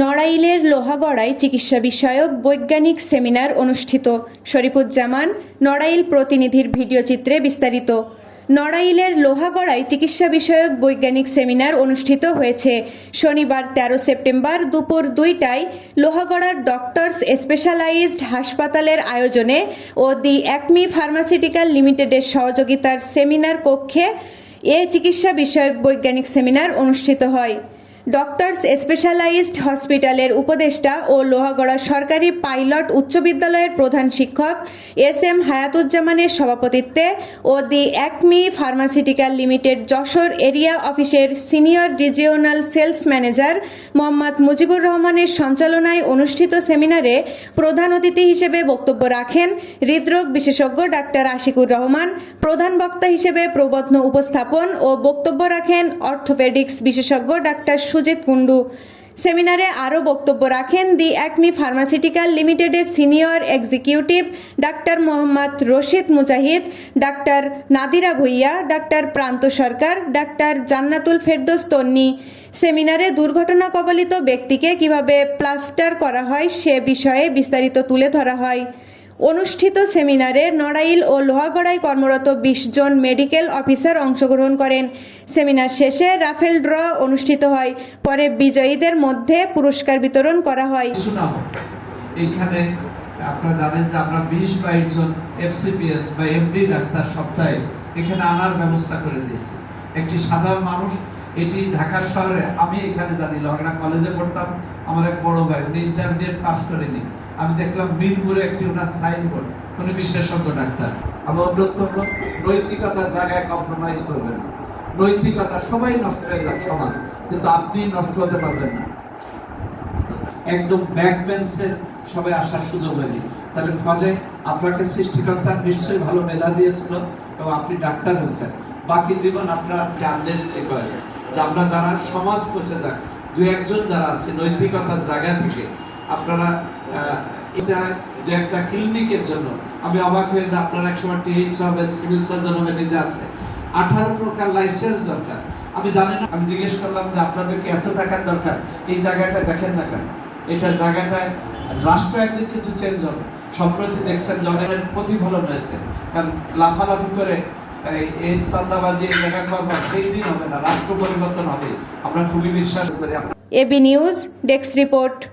নড়াইলের লোহাগড়ায় চিকিৎসা বিষয়ক বৈজ্ঞানিক সেমিনার অনুষ্ঠিত। শরীফুজ্জামান, নড়াইল প্রতিনিধির ভিডিও চিত্রে বিস্তারিত। নড়াইলের লোহাগড়ায় চিকিৎসা বিষয়ক বৈজ্ঞানিক সেমিনার অনুষ্ঠিত হয়েছে। শনিবার তেরো সেপ্টেম্বর দুপুর দুইটায় লোহাগড়ার ডক্টরস স্পেশালাইজড হাসপাতালের আয়োজনে ও দি অ্যাকমি ফার্মাসিউটিক্যাল লিমিটেডের সহযোগিতার সেমিনার কক্ষে এ চিকিৎসা বিষয়ক বৈজ্ঞানিক সেমিনার অনুষ্ঠিত হয়। ডক্টরস স্পেশালাইজড হসপিটালের উপদেষ্টা ও লোহাগড়া সরকারি পাইলট উচ্চ বিদ্যালয়ের প্রধান শিক্ষক এস এম হায়াতুজ্জামানের সভাপতিত্বে ও the Acme pharmaceutical limited Jessore area অফিসের senior regional sales manager Mohammad Mujibur রহমানের সঞ্চালনায় অনুষ্ঠিত সেমিনারে প্রধান অতিথি হিসেবে বক্তব্য রাখেন হৃদরোগ বিশেষজ্ঞ ডাক্তার আশিকুর রহমান, প্রধান বক্তা হিসেবে প্রবত্ন উপস্থাপন ও বক্তব্য রাখেন অর্থোপেডিক্স বিশেষজ্ঞ ডাক্তার সুজিত কুণ্ডু। সেমিনারে আরও বক্তব্য রাখেন দি অ্যাকমি ফার্মাসিউটিক্যাল লিমিটেডের senior executive doctor Mohammad Rashid Mujahid, doctor Nadira Bhuiyan, doctor Pranta Sarkar, doctor Jannatul Ferdous Tonni. সেমিনারে দুর্ঘটনা কবলিত ব্যক্তিকে কীভাবে প্লাস্টার করা হয় সে বিষয়ে বিস্তারিত তুলে ধরা হয়। অনুষ্ঠিত সেমিনারে নড়াইল ও লোহাগড়ায় কর্মরত বিশ জন মেডিকেল অফিসার অংশগ্রহণ করেন। সেমিনার শেষে রাফেল ড্র অনুষ্ঠিত হয়। পরে বিজয়ীদের মধ্যে পুরস্কার বিতরণ করা হয়। এইখানে আপনারা জানেন যে আমরা বিশ বাইশ জন এফসিপিএস বা এমডি ডাক্তার সপ্তাহে এখানে আনার ব্যবস্থা করে দিয়েছি। একটি সাধারণ মানুষ এটি ঢাকা শহরে, আমি এখানে জানি লোহাগড়া কলেজে পড়তাম। আমার এক বড় ভাই, উনি ইন্টারমিডিয়েট পাস করেনি। আমি দেখলাম মিরপুরে একটি ওনার সাইনবোর্ড উনি বিশেষজ্ঞ ডাক্তার। আমি অনুরোধ করব নৈতিকতার জায়গায় কম্প্রোমাইজ করবেন না। নৈতিকতা সবাই নষ্ট হয়ে যাক, সমাজ। কিন্তু আপনি নষ্ট হতে পারবেন না। একদম ব্যাক বেঞ্চের সবাই আসার সুযোগ হয়নি। তার ফলে আপনাকে সৃষ্টিকর্তা নিশ্চয়ই ভালো মেধা দিয়েছিল এবং আপনি ডাক্তার হয়েছেন। বাকি জীবন আপনার আমনেস্টি করেছে যে আমরা যারা সমাজ পৌঁছে যাক, দু একজন যারা আছে, নৈতিকতার জায়গা থেকে, আপনারা এটা দু একটা ক্লিনিকের জন্য। আমি অবাক হয়ে যে আপনারা একসময় টিএইচ হবেন, সিভিল সার্জন হবেন, নিজে আছে আঠারো প্রকার লাইসেন্স দরকার। আমি জানি না, আমি জিজ্ঞেস করলাম যে আপনাদেরকে এত টাকার দরকার, এই জায়গাটা দেখেন না কেন? এটা জায়গাটায় রাষ্ট্র একদিন কিন্তু চেঞ্জ হবে। সম্প্রতি দেখছেন জনের প্রতিফলন হয়েছে। কারণ লাফালাফি করে এই- চান্দাবাজি এই করবার সেই দিন হবে না, রাষ্ট্র পরিবর্তন হবে। আমরা খুবই বিশ্বাস করি। AB news, desk report.